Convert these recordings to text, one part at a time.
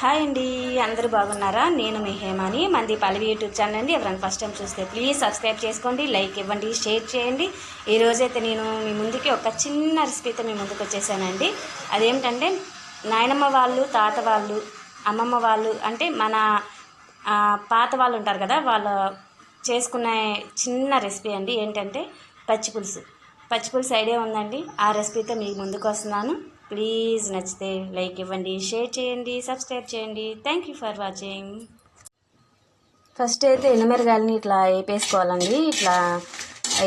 Hi అండి అందరూ బాగున్నారా? నేను మీ హేమాని మంది పల్లవి యూట్యూబ్ ఛానల్ అండి. ఎవరైనా ఫస్ట్ టైం చూస్తే ప్లీజ్ సబ్స్క్రైబ్ చేసుకోండి లైక్ ఇవ్వండి షేర్ చేయండి. ఈ రోజైతే నేను మీ ముందుకి ఒక చిన్న రెసిపీతో మీ ముందుకు వచ్చేసానండి. అదేమిటంటే నాయనమ్మ వాళ్ళు తాత వాళ్ళు అమ్మమ్మ వాళ్ళు అంటే మన పాత వాళ్ళు ఉంటారు కదా వాళ్ళు చేసుకునే చిన్న రెసిపీ అండి. ఏంటంటే పచ్చి పులుసు. పచ్చి పులుసు ఐడియా ఉందండి. ఆ రెసిపీతో మీ ముందుకు వస్తున్నాను. ప్లీజ్ నచ్చితే లైక్ ఇవ్వండి షేర్ చేయండి సబ్స్క్రైబ్ చేయండి. Thank you for watching first అయితే ఎనిమిరగాయలని ఇట్లా వేపేసుకోవాలండి ఇట్లా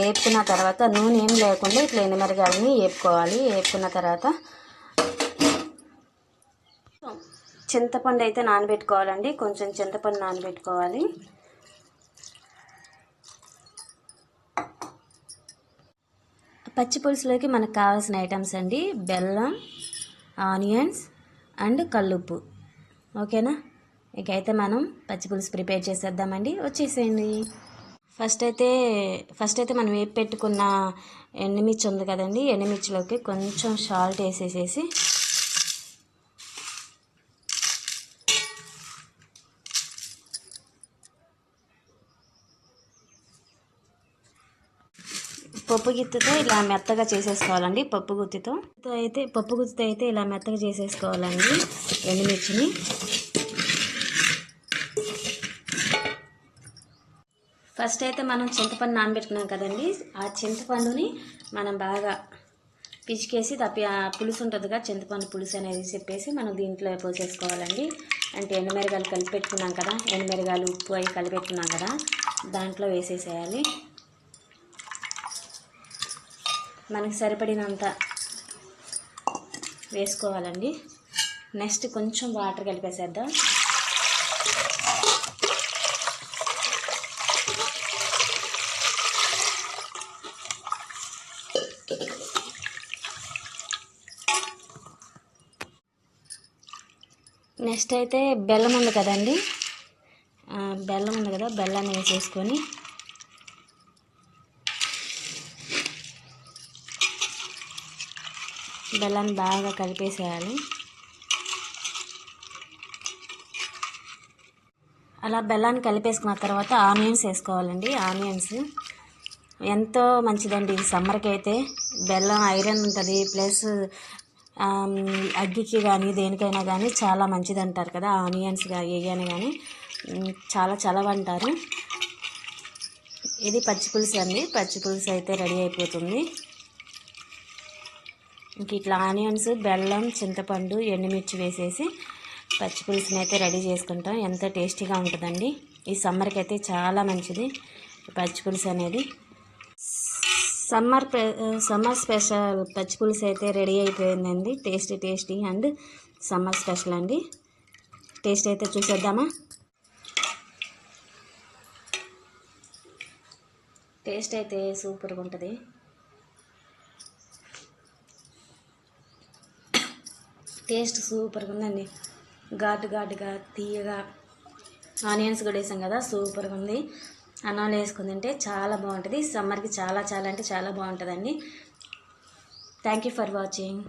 వేపుకున్న తర్వాత నూనె ఏం లేకుండా ఇట్లా ఎనిమిరగాయలని వేపుకోవాలి వేపుకున్న తర్వాత చింతపండు అయితే నానబెట్టుకోవాలండి. కొంచెం చింతపండు నానబెట్టుకోవాలి. పచ్చి పులుసులోకి మనకు కావాల్సిన ఐటమ్స్ అండి. బెల్లం ఆనియన్స్ అండ్ కల్లుప్పు. ఓకేనా? ఇక అయితే మనం పచ్చి పులుసు ప్రిపేర్ చేసేద్దామండి. వచ్చేసేయండి. ఫస్ట్ అయితే ఫస్ట్ అయితే మనం వేపు పెట్టుకున్న ఎండుమిర్చి ఉంది కదండి. ఎండుమిర్చిలోకి కొంచెం సాల్ట్ వేసేసేసి పప్పు గుత్తితో ఇలా మెత్తగా చేసేసుకోవాలండి పప్పు గుత్తితో. అయితే పప్పు గుత్తితో అయితే ఇలా మెత్తగా చేసేసుకోవాలండి ఎండుమిర్చిని. ఫస్ట్ అయితే మనం చింతపండు నానబెట్టుకున్నాం కదండి ఆ చింతపండుని మనం బాగా పిచికేసి తప్పి ఆ పులుసు ఉంటుందిగా చింతపండు పులుసు అనేది చెప్పేసి మనం దీంట్లో పోసేసుకోవాలండి. అంటే ఎండుమిరగాయలు కలిపి పెట్టుకున్నాం కదా ఎండుమిరగాయలు ఉప్పు అవి కలిపెట్టుకున్నాం కదా దాంట్లో వేసేసేయాలి. మనకి సరిపడినంత వేసుకోవాలండి. నెక్స్ట్ కొంచెం వాటర్ కలిపేసేద్దాం. నెక్స్ట్ అయితే బెల్లం ఉంది కదండి. బెల్లం ఉంది కదా బెల్లాన్ని వేసేసుకొని బెల్లాన్ని బాగా కలిపేసేయాలి. అలా బెల్లాన్ని కలిపేసుకున్న తర్వాత ఆనియన్స్ వేసుకోవాలండి. ఆనియన్స్ ఎంతో మంచిదండి. సమ్మర్కి అయితే బెల్లం ఐరన్ ఉంటుంది ప్లస్ అగ్గికి కానీ దేనికైనా కానీ చాలా మంచిది అంటారు కదా ఆనియన్స్ వేయని కానీ చాలా చలవ అంటారు ఇది పచ్చి పులుసు అండి. పచ్చి పులుసు అయితే రెడీ అయిపోతుంది. ఇంక ఇట్లా ఆనియన్స్ బెల్లం చింతపండు ఎండుమిర్చి వేసేసి పచ్చిపులుసుని అయితే రెడీ చేసుకుంటాం. ఎంత టేస్టీగా ఉంటుందండి. ఈ సమ్మర్కి అయితే చాలా మంచిది పచ్చిపులుసు అనేది. సమ్మర్ సమ్మర్ స్పెషల్ పచ్చిపులుసు అయితే రెడీ అయిపోయిందండి. Tasty tasty and summer special అండి. టేస్ట్ అయితే చూసేద్దామా? టేస్ట్ అయితే సూపర్గా ఉంటుంది. టేస్ట్ సూపర్గా ఉందండి. ఘాటు ఘాటుగా తీయగా ఆనియన్స్ కూడా వేసాం కదా సూపర్గా ఉంది. అన్నాలు వేసుకుని తింటే చాలా బాగుంటుంది. సమ్మర్కి చాలా చాలా అంటే చాలా బాగుంటుందండి. Thank you for watching